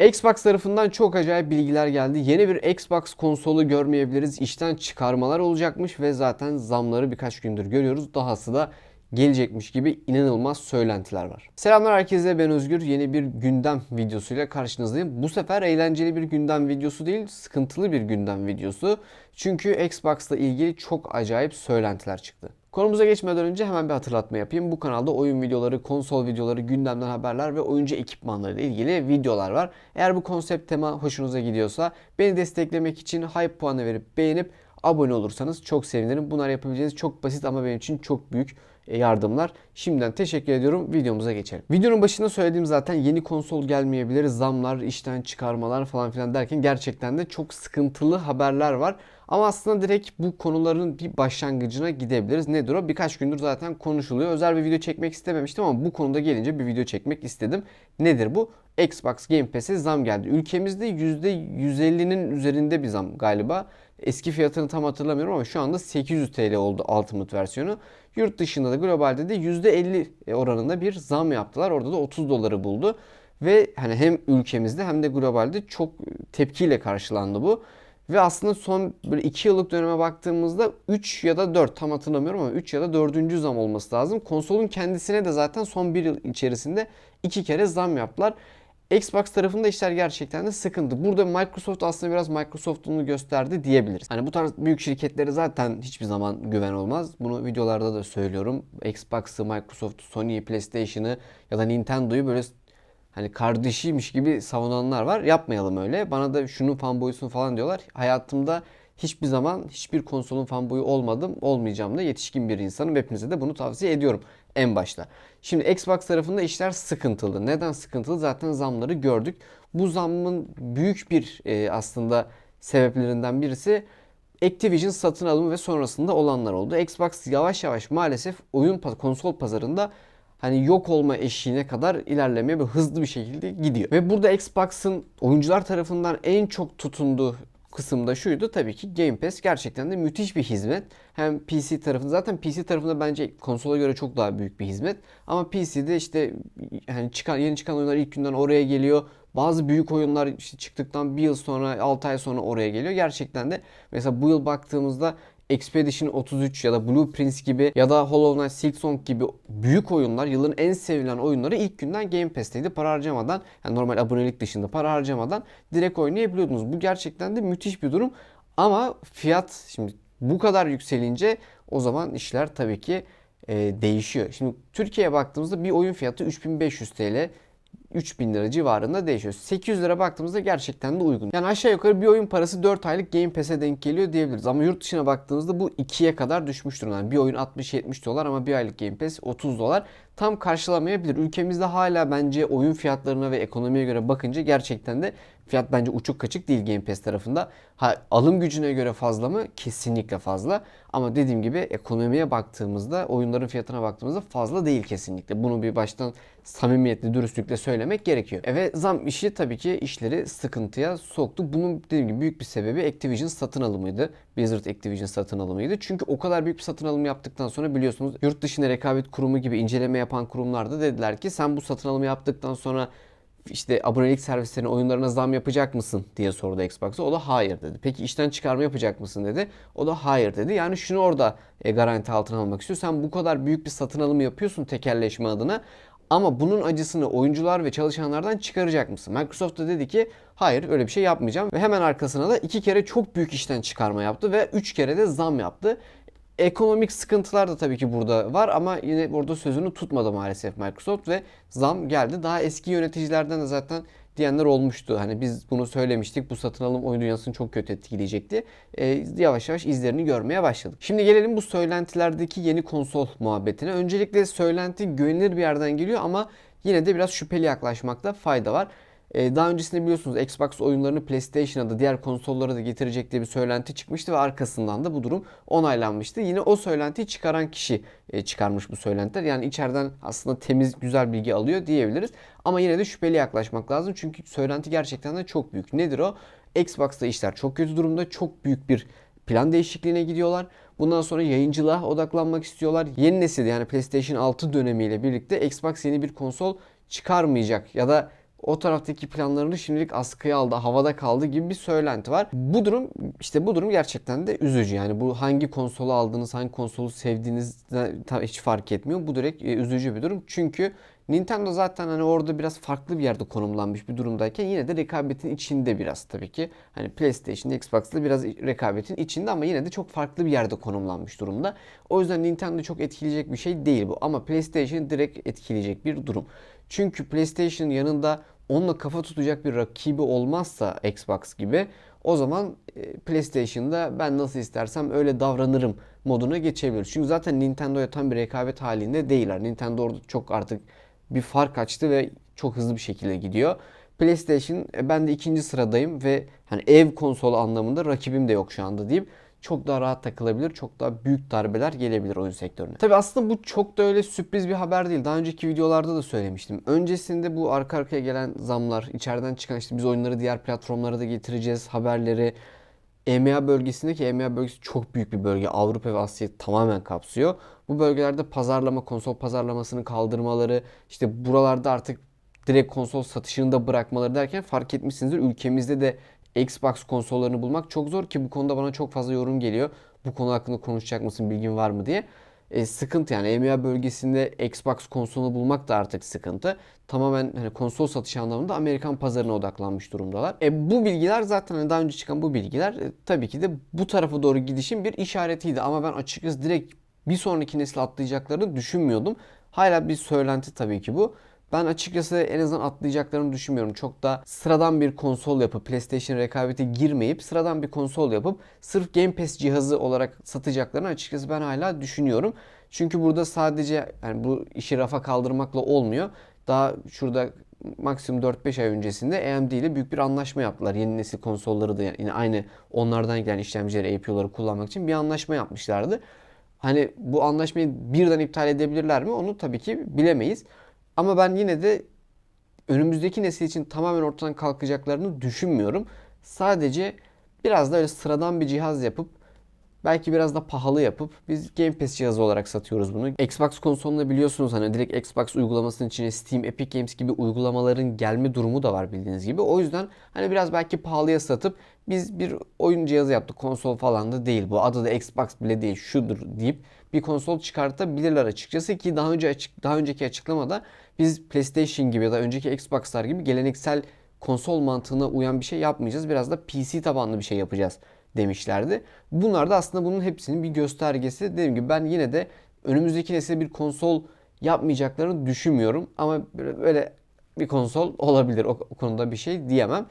Xbox tarafından çok acayip bilgiler geldi. Yeni bir Xbox konsolu görmeyebiliriz. İşten çıkarmalar olacakmış ve zaten zamları birkaç gündür görüyoruz. Dahası da gelecekmiş gibi inanılmaz söylentiler var. Selamlar herkese ben Özgür. Yeni bir gündem videosuyla karşınızdayım. Bu sefer eğlenceli bir gündem videosu değil, sıkıntılı bir gündem videosu. Çünkü Xbox'la ilgili çok acayip söylentiler çıktı. Konumuza geçmeden önce hemen bir hatırlatma yapayım. Bu kanalda oyun videoları, konsol videoları, gündemden haberler ve oyuncu ekipmanları ile ilgili videolar var. Eğer bu konsept tema hoşunuza gidiyorsa beni desteklemek için hype puanı verip beğenip abone olursanız çok sevinirim. Bunlar yapabileceğiniz çok basit ama benim için çok büyük e, yardımlar. Şimdiden teşekkür ediyorum. Videomuza geçelim. Videonun başında söylediğim zaten yeni konsol gelmeyebilir. Zamlar, işten çıkarmalar falan filan derken gerçekten de çok sıkıntılı haberler var. Ama aslında direkt bu konuların bir başlangıcına gidebiliriz. Nedir o? Birkaç gündür zaten konuşuluyor. Özel bir video çekmek istememiştim ama bu konuda gelince bir video çekmek istedim. Nedir bu? Xbox Game Pass'e zam geldi. Ülkemizde %150'nin üzerinde bir zam galiba. Eski fiyatını tam hatırlamıyorum ama şu anda 800 TL oldu Ultimate versiyonu. Yurt dışında da globalde de %50 oranında bir zam yaptılar. Orada da 30 doları buldu. Ve hani hem ülkemizde hem de globalde çok tepkiyle karşılandı bu. Ve aslında son böyle 2 yıllık döneme baktığımızda 3 ya da 4 tam hatırlamıyorum ama 3 ya da 4. zam olması lazım. Konsolun kendisine de zaten son 1 yıl içerisinde 2 kere zam yaptılar. Xbox tarafında işler gerçekten de sıkıntı. Burada Microsoft aslında biraz Microsoft'unu gösterdi diyebiliriz. Hani bu tarz büyük şirketlere zaten hiçbir zaman güven olmaz. Bunu videolarda da söylüyorum. Xbox'ı, Microsoft'u, Sony'yi, PlayStation'ı ya da Nintendo'yu böyle hani kardeşiymiş gibi savunanlar var. Yapmayalım öyle. Bana da şunun fanboyusun falan diyorlar. Hayatımda hiçbir zaman hiçbir konsolun fanboyu olmadım. Olmayacağım da yetişkin bir insanım. Hepinize de bunu tavsiye ediyorum en başta. Şimdi Xbox tarafında işler sıkıntılı. Neden sıkıntılı? Zaten zamları gördük. Bu zammın büyük bir e, aslında sebeplerinden birisi Activision satın alımı ve sonrasında olanlar oldu. Xbox yavaş yavaş maalesef oyun konsol pazarında hani yok olma eşiğine kadar ilerlemeye ve hızlı bir şekilde gidiyor. Ve burada Xbox'ın oyuncular tarafından en çok tutunduğu kısımda şuydu tabii ki Game Pass gerçekten de müthiş bir hizmet. Hem PC tarafında zaten PC tarafında bence konsola göre çok daha büyük bir hizmet. Ama PC'de işte hani çıkan yeni çıkan oyunlar ilk günden oraya geliyor. Bazı büyük oyunlar işte çıktıktan bir yıl sonra 6 ay sonra oraya geliyor. Gerçekten de mesela bu yıl baktığımızda Expedition 33 ya da Blueprints gibi ya da Hollow Knight Silksong gibi büyük oyunlar yılın en sevilen oyunları ilk günden Game Pass'teydi. Para harcamadan yani normal abonelik dışında para harcamadan direkt oynayabiliyordunuz. Bu gerçekten de müthiş bir durum. Ama fiyat şimdi bu kadar yükselince o zaman işler tabii ki e, değişiyor. Şimdi Türkiye'ye baktığımızda bir oyun fiyatı 3500 TL. 3000 lira civarında değişiyor. 800 lira baktığımızda gerçekten de uygun. Yani aşağı yukarı bir oyun parası 4 aylık Game Pass'e denk geliyor diyebiliriz. Ama yurt dışına baktığımızda bu 2'ye kadar düşmüş durumda. Yani bir oyun 60-70 dolar ama bir aylık Game Pass 30 dolar. Tam karşılamayabilir. Ülkemizde hala bence oyun fiyatlarına ve ekonomiye göre bakınca gerçekten de fiyat bence uçuk kaçık değil Game Pass tarafında. Ha, alım gücüne göre fazla mı? Kesinlikle fazla. Ama dediğim gibi ekonomiye baktığımızda, oyunların fiyatına baktığımızda fazla değil kesinlikle. Bunu bir baştan samimiyetle, dürüstlükle söylemek gerekiyor. Evet zam işi tabii ki işleri sıkıntıya soktu. Bunun dediğim gibi büyük bir sebebi Activision satın alımıydı. Blizzard Activision satın alımıydı. Çünkü o kadar büyük bir satın alım yaptıktan sonra biliyorsunuz yurt dışında rekabet kurumu gibi inceleme yapan kurumlar da dediler ki sen bu satın alımı yaptıktan sonra işte abonelik servislerine oyunlarına zam yapacak mısın diye sordu Xbox'a. O da hayır dedi. Peki işten çıkarma yapacak mısın dedi. O da hayır dedi. Yani şunu orada e, garanti altına almak istiyor. Sen bu kadar büyük bir satın alımı yapıyorsun tekerleşme adına. Ama bunun acısını oyuncular ve çalışanlardan çıkaracak mısın? Microsoft da dedi ki hayır öyle bir şey yapmayacağım. Ve hemen arkasına da iki kere çok büyük işten çıkarma yaptı ve üç kere de zam yaptı. Ekonomik sıkıntılar da tabii ki burada var ama yine burada sözünü tutmadı maalesef Microsoft ve zam geldi. Daha eski yöneticilerden de zaten diyenler olmuştu. Hani biz bunu söylemiştik. Bu satın alım oyun dünyasını çok kötü etkileyecekti. Ee, yavaş yavaş izlerini görmeye başladık. Şimdi gelelim bu söylentilerdeki yeni konsol muhabbetine. Öncelikle söylenti güvenilir bir yerden geliyor ama yine de biraz şüpheli yaklaşmakta fayda var. Ee, daha öncesinde biliyorsunuz Xbox oyunlarını PlayStation'a da diğer konsollara da getirecek diye bir söylenti çıkmıştı ve arkasından da bu durum onaylanmıştı. Yine o söylentiyi çıkaran kişi e, çıkarmış bu söylentiler. Yani içeriden aslında temiz güzel bilgi alıyor diyebiliriz. Ama yine de şüpheli yaklaşmak lazım. Çünkü söylenti gerçekten de çok büyük. Nedir o? Xbox'ta işler çok kötü durumda. Çok büyük bir plan değişikliğine gidiyorlar. Bundan sonra yayıncılığa odaklanmak istiyorlar. Yeni nesil yani PlayStation 6 dönemiyle birlikte Xbox yeni bir konsol çıkarmayacak ya da o taraftaki planlarını şimdilik askıya aldı, havada kaldı gibi bir söylenti var. Bu durum işte bu durum gerçekten de üzücü. Yani bu hangi konsolu aldığınız, hangi konsolu sevdiğiniz hiç fark etmiyor. Bu direkt e, üzücü bir durum. Çünkü Nintendo zaten hani orada biraz farklı bir yerde konumlanmış bir durumdayken yine de rekabetin içinde biraz tabii ki. Hani PlayStation, Xbox'ta biraz rekabetin içinde ama yine de çok farklı bir yerde konumlanmış durumda. O yüzden Nintendo çok etkileyecek bir şey değil bu. Ama PlayStation direkt etkileyecek bir durum. Çünkü PlayStation'ın yanında onunla kafa tutacak bir rakibi olmazsa Xbox gibi o zaman e, PlayStation'da ben nasıl istersem öyle davranırım moduna geçebilir. Çünkü zaten Nintendo'ya tam bir rekabet halinde değiller. Nintendo orada çok artık bir fark açtı ve çok hızlı bir şekilde gidiyor. PlayStation e, ben de ikinci sıradayım ve hani ev konsolu anlamında rakibim de yok şu anda deyip çok daha rahat takılabilir. Çok daha büyük darbeler gelebilir oyun sektörüne. Tabi aslında bu çok da öyle sürpriz bir haber değil. Daha önceki videolarda da söylemiştim. Öncesinde bu arka arkaya gelen zamlar, içeriden çıkan işte biz oyunları diğer platformlara da getireceğiz haberleri. EMEA bölgesindeki EMEA bölgesi çok büyük bir bölge. Avrupa ve Asya'yı tamamen kapsıyor. Bu bölgelerde pazarlama, konsol pazarlamasını kaldırmaları, işte buralarda artık direkt konsol satışını da bırakmaları derken fark etmişsinizdir. Ülkemizde de Xbox konsollarını bulmak çok zor ki bu konuda bana çok fazla yorum geliyor. Bu konu hakkında konuşacak mısın, bilgin var mı diye. E, sıkıntı yani EMEA bölgesinde Xbox konsolunu bulmak da artık sıkıntı. Tamamen hani konsol satışı anlamında Amerikan pazarına odaklanmış durumdalar. E, bu bilgiler zaten hani daha önce çıkan bu bilgiler e, tabii ki de bu tarafa doğru gidişin bir işaretiydi. Ama ben açıkçası direkt bir sonraki nesil atlayacaklarını düşünmüyordum. Hala bir söylenti tabii ki bu. Ben açıkçası en azından atlayacaklarını düşünmüyorum. Çok da sıradan bir konsol yapıp PlayStation rekabete girmeyip sıradan bir konsol yapıp sırf Game Pass cihazı olarak satacaklarını açıkçası ben hala düşünüyorum. Çünkü burada sadece yani bu işi rafa kaldırmakla olmuyor. Daha şurada maksimum 4-5 ay öncesinde AMD ile büyük bir anlaşma yaptılar. Yeni nesil konsolları da yine aynı onlardan gelen işlemcileri, APU'ları kullanmak için bir anlaşma yapmışlardı. Hani bu anlaşmayı birden iptal edebilirler mi? Onu tabii ki bilemeyiz. Ama ben yine de önümüzdeki nesil için tamamen ortadan kalkacaklarını düşünmüyorum. Sadece biraz da öyle sıradan bir cihaz yapıp belki biraz da pahalı yapıp biz Game Pass cihazı olarak satıyoruz bunu. Xbox konsolunda biliyorsunuz hani direkt Xbox uygulamasının içine Steam, Epic Games gibi uygulamaların gelme durumu da var bildiğiniz gibi. O yüzden hani biraz belki pahalıya satıp biz bir oyun cihazı yaptık. Konsol falan da değil bu. Adı da Xbox bile değil şudur deyip bir konsol çıkartabilirler açıkçası ki daha önce açık daha önceki açıklamada biz PlayStation gibi ya da önceki Xbox'lar gibi geleneksel konsol mantığına uyan bir şey yapmayacağız. Biraz da PC tabanlı bir şey yapacağız demişlerdi. Bunlar da aslında bunun hepsinin bir göstergesi. Dediğim gibi ben yine de önümüzdeki nesil bir konsol yapmayacaklarını düşünmüyorum. Ama böyle bir konsol olabilir. O, konuda bir şey diyemem.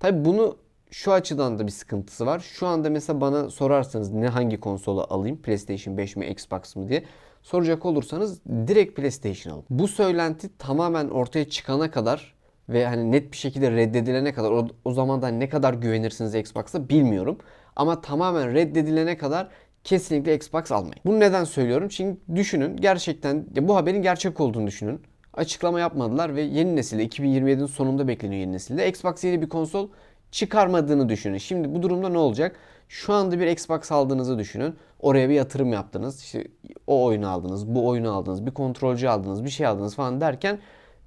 Tabi bunu şu açıdan da bir sıkıntısı var. Şu anda mesela bana sorarsanız ne hangi konsolu alayım? PlayStation 5 mi Xbox mı diye soracak olursanız direkt PlayStation alın. Bu söylenti tamamen ortaya çıkana kadar ve hani net bir şekilde reddedilene kadar o, o zaman da ne kadar güvenirsiniz Xbox'a bilmiyorum. Ama tamamen reddedilene kadar kesinlikle Xbox almayın. Bunu neden söylüyorum? Çünkü düşünün gerçekten bu haberin gerçek olduğunu düşünün. Açıklama yapmadılar ve yeni nesilde 2027'nin sonunda bekleniyor yeni nesilde. Xbox yeni bir konsol çıkarmadığını düşünün. Şimdi bu durumda ne olacak? Şu anda bir Xbox aldığınızı düşünün. Oraya bir yatırım yaptınız. İşte o oyunu aldınız, bu oyunu aldınız, bir kontrolcü aldınız, bir şey aldınız falan derken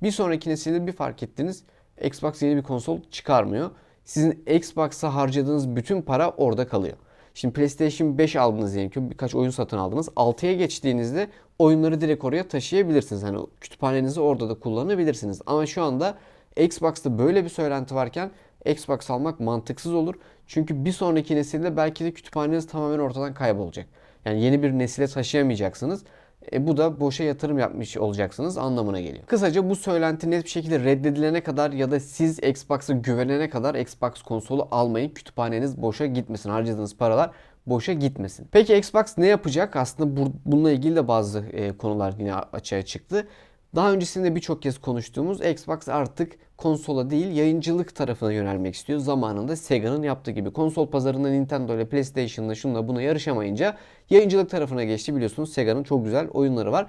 bir sonraki nesilde bir fark ettiniz. Xbox yeni bir konsol çıkarmıyor. Sizin Xbox'a harcadığınız bütün para orada kalıyor. Şimdi PlayStation 5 aldınız diyelim ki birkaç oyun satın aldınız. 6'ya geçtiğinizde oyunları direkt oraya taşıyabilirsiniz. Hani kütüphanenizi orada da kullanabilirsiniz. Ama şu anda Xbox'ta böyle bir söylenti varken Xbox almak mantıksız olur. Çünkü bir sonraki nesilde belki de kütüphaneniz tamamen ortadan kaybolacak. Yani yeni bir nesile taşıyamayacaksınız. E, bu da boşa yatırım yapmış olacaksınız anlamına geliyor. Kısaca bu söylenti net bir şekilde reddedilene kadar ya da siz Xbox'a güvenene kadar Xbox konsolu almayın. Kütüphaneniz boşa gitmesin. Harcadığınız paralar boşa gitmesin. Peki Xbox ne yapacak? Aslında bu, bununla ilgili de bazı e, konular yine açığa çıktı. Daha öncesinde birçok kez konuştuğumuz Xbox artık konsola değil yayıncılık tarafına yönelmek istiyor. Zamanında Sega'nın yaptığı gibi. Konsol pazarında Nintendo ile PlayStation'la şunla buna yarışamayınca yayıncılık tarafına geçti. Biliyorsunuz Sega'nın çok güzel oyunları var.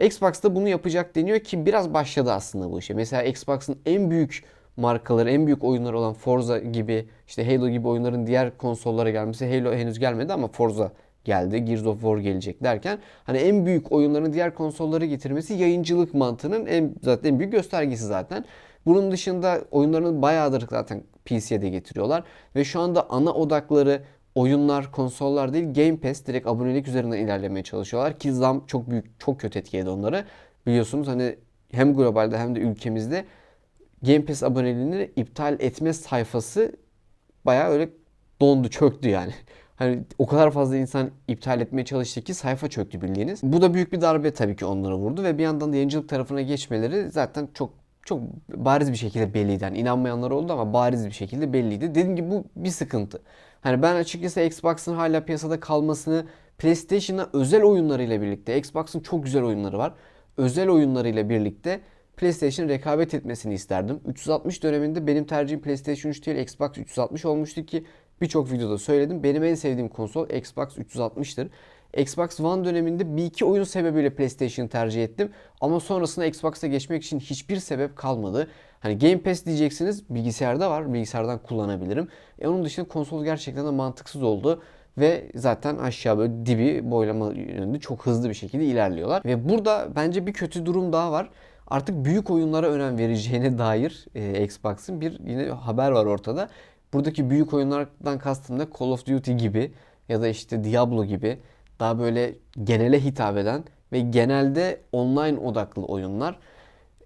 Xbox'ta bunu yapacak deniyor ki biraz başladı aslında bu işe. Mesela Xbox'ın en büyük markaları, en büyük oyunları olan Forza gibi, işte Halo gibi oyunların diğer konsollara gelmesi. Halo henüz gelmedi ama Forza geldi. Gears of War gelecek derken hani en büyük oyunların diğer konsolları getirmesi yayıncılık mantığının en zaten en büyük göstergesi zaten. Bunun dışında oyunlarını bayağıdır zaten PC'ye de getiriyorlar. Ve şu anda ana odakları oyunlar, konsollar değil Game Pass direkt abonelik üzerinden ilerlemeye çalışıyorlar. Ki zam çok büyük, çok kötü etkiledi onları. Biliyorsunuz hani hem globalde hem de ülkemizde Game Pass aboneliğini iptal etme sayfası bayağı öyle dondu, çöktü yani. Hani o kadar fazla insan iptal etmeye çalıştı ki sayfa çöktü bildiğiniz. Bu da büyük bir darbe tabii ki onlara vurdu ve bir yandan da yayıncılık tarafına geçmeleri zaten çok çok bariz bir şekilde belliydi. Yani inanmayanlar oldu ama bariz bir şekilde belliydi. Dediğim gibi bu bir sıkıntı. Hani ben açıkçası Xbox'ın hala piyasada kalmasını PlayStation'a özel oyunlarıyla birlikte Xbox'ın çok güzel oyunları var. Özel oyunlarıyla birlikte PlayStation rekabet etmesini isterdim. 360 döneminde benim tercihim PlayStation 3 değil Xbox 360 olmuştu ki birçok videoda söyledim. Benim en sevdiğim konsol Xbox 360'tır. Xbox One döneminde bir iki oyun sebebiyle PlayStation'ı tercih ettim. Ama sonrasında Xbox'a geçmek için hiçbir sebep kalmadı. Hani Game Pass diyeceksiniz bilgisayarda var. Bilgisayardan kullanabilirim. E onun dışında konsol gerçekten de mantıksız oldu. Ve zaten aşağı böyle dibi boylama yönünde çok hızlı bir şekilde ilerliyorlar. Ve burada bence bir kötü durum daha var. Artık büyük oyunlara önem vereceğine dair e, Xbox'ın bir yine haber var ortada. Buradaki büyük oyunlardan kastım da Call of Duty gibi ya da işte Diablo gibi daha böyle genele hitap eden ve genelde online odaklı oyunlar.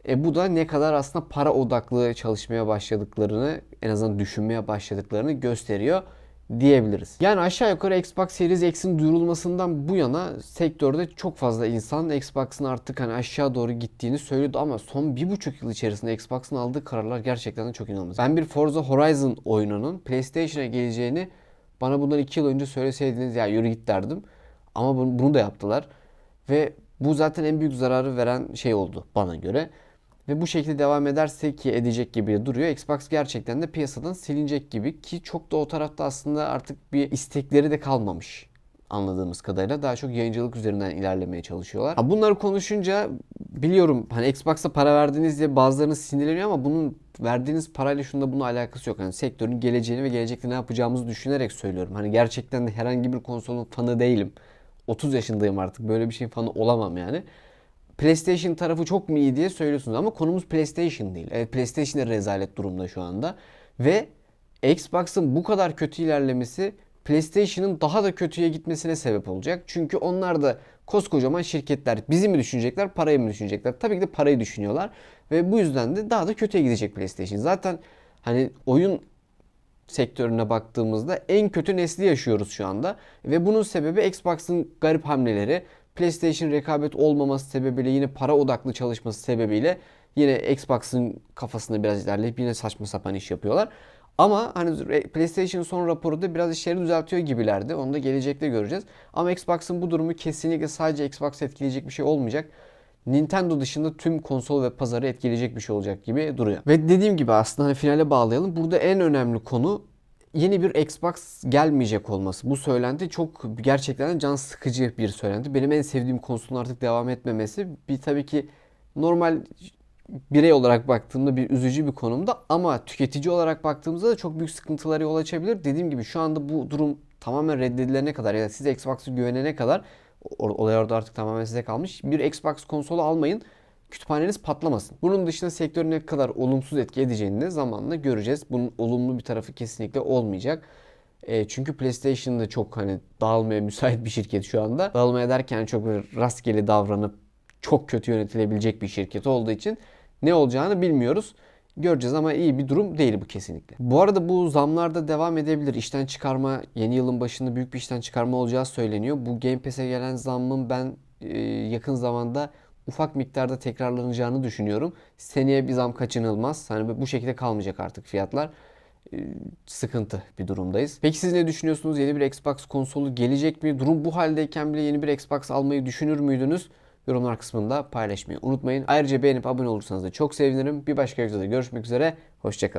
E bu da ne kadar aslında para odaklı çalışmaya başladıklarını, en azından düşünmeye başladıklarını gösteriyor diyebiliriz. Yani aşağı yukarı Xbox Series X'in duyurulmasından bu yana sektörde çok fazla insan Xbox'ın artık hani aşağı doğru gittiğini söylüyordu ama son bir buçuk yıl içerisinde Xbox'ın aldığı kararlar gerçekten de çok inanılmaz. Ben bir Forza Horizon oyununun PlayStation'a geleceğini bana bundan iki yıl önce söyleseydiniz ya yürü git derdim. Ama bunu, bunu da yaptılar. Ve bu zaten en büyük zararı veren şey oldu bana göre. Ve bu şekilde devam ederse ki edecek gibi duruyor. Xbox gerçekten de piyasadan silinecek gibi ki çok da o tarafta aslında artık bir istekleri de kalmamış anladığımız kadarıyla daha çok yayıncılık üzerinden ilerlemeye çalışıyorlar. Ha bunları konuşunca biliyorum hani Xbox'a para verdiniz diye bazılarınız sinirleniyor ama bunun verdiğiniz parayla şunda bunun alakası yok. Hani sektörün geleceğini ve gelecekte ne yapacağımızı düşünerek söylüyorum. Hani gerçekten de herhangi bir konsolun fanı değilim. 30 yaşındayım artık. Böyle bir şeyin fanı olamam yani. PlayStation tarafı çok mu iyi diye söylüyorsunuz ama konumuz PlayStation değil. Evet PlayStation de rezalet durumda şu anda. Ve Xbox'ın bu kadar kötü ilerlemesi PlayStation'ın daha da kötüye gitmesine sebep olacak. Çünkü onlar da koskocaman şirketler bizi mi düşünecekler, parayı mı düşünecekler? Tabii ki de parayı düşünüyorlar. Ve bu yüzden de daha da kötüye gidecek PlayStation. Zaten hani oyun sektörüne baktığımızda en kötü nesli yaşıyoruz şu anda. Ve bunun sebebi Xbox'ın garip hamleleri. PlayStation rekabet olmaması sebebiyle yine para odaklı çalışması sebebiyle yine Xbox'ın kafasında biraz ilerleyip yine saçma sapan iş yapıyorlar. Ama hani PlayStation son raporu da biraz işleri düzeltiyor gibilerdi. Onu da gelecekte göreceğiz. Ama Xbox'ın bu durumu kesinlikle sadece Xbox etkileyecek bir şey olmayacak. Nintendo dışında tüm konsol ve pazarı etkileyecek bir şey olacak gibi duruyor. Ve dediğim gibi aslında hani finale bağlayalım. Burada en önemli konu yeni bir Xbox gelmeyecek olması. Bu söylenti çok gerçekten can sıkıcı bir söylenti. Benim en sevdiğim konsolun artık devam etmemesi bir tabii ki normal birey olarak baktığımda bir üzücü bir konumda ama tüketici olarak baktığımızda da çok büyük sıkıntılara yol açabilir. Dediğim gibi şu anda bu durum tamamen reddedilene kadar ya da siz Xbox'a güvenene kadar olay orada artık tamamen size kalmış. Bir Xbox konsolu almayın. Kütüphaneniz patlamasın. Bunun dışında sektörü ne kadar olumsuz etki edeceğini de zamanla göreceğiz. Bunun olumlu bir tarafı kesinlikle olmayacak. E, çünkü PlayStation da çok hani dağılmaya müsait bir şirket şu anda. Dağılmaya derken çok rastgele davranıp çok kötü yönetilebilecek bir şirket olduğu için ne olacağını bilmiyoruz. Göreceğiz ama iyi bir durum değil bu kesinlikle. Bu arada bu zamlarda devam edebilir. İşten çıkarma, yeni yılın başında büyük bir işten çıkarma olacağı söyleniyor. Bu Game Pass'e gelen zammın ben e, yakın zamanda ufak miktarda tekrarlanacağını düşünüyorum. Seneye bir zam kaçınılmaz. Hani bu şekilde kalmayacak artık fiyatlar. E, sıkıntı bir durumdayız. Peki siz ne düşünüyorsunuz? Yeni bir Xbox konsolu gelecek mi? Durum bu haldeyken bile yeni bir Xbox almayı düşünür müydünüz? Yorumlar kısmında paylaşmayı unutmayın. Ayrıca beğenip abone olursanız da çok sevinirim. Bir başka videoda görüşmek üzere. Hoşçakalın.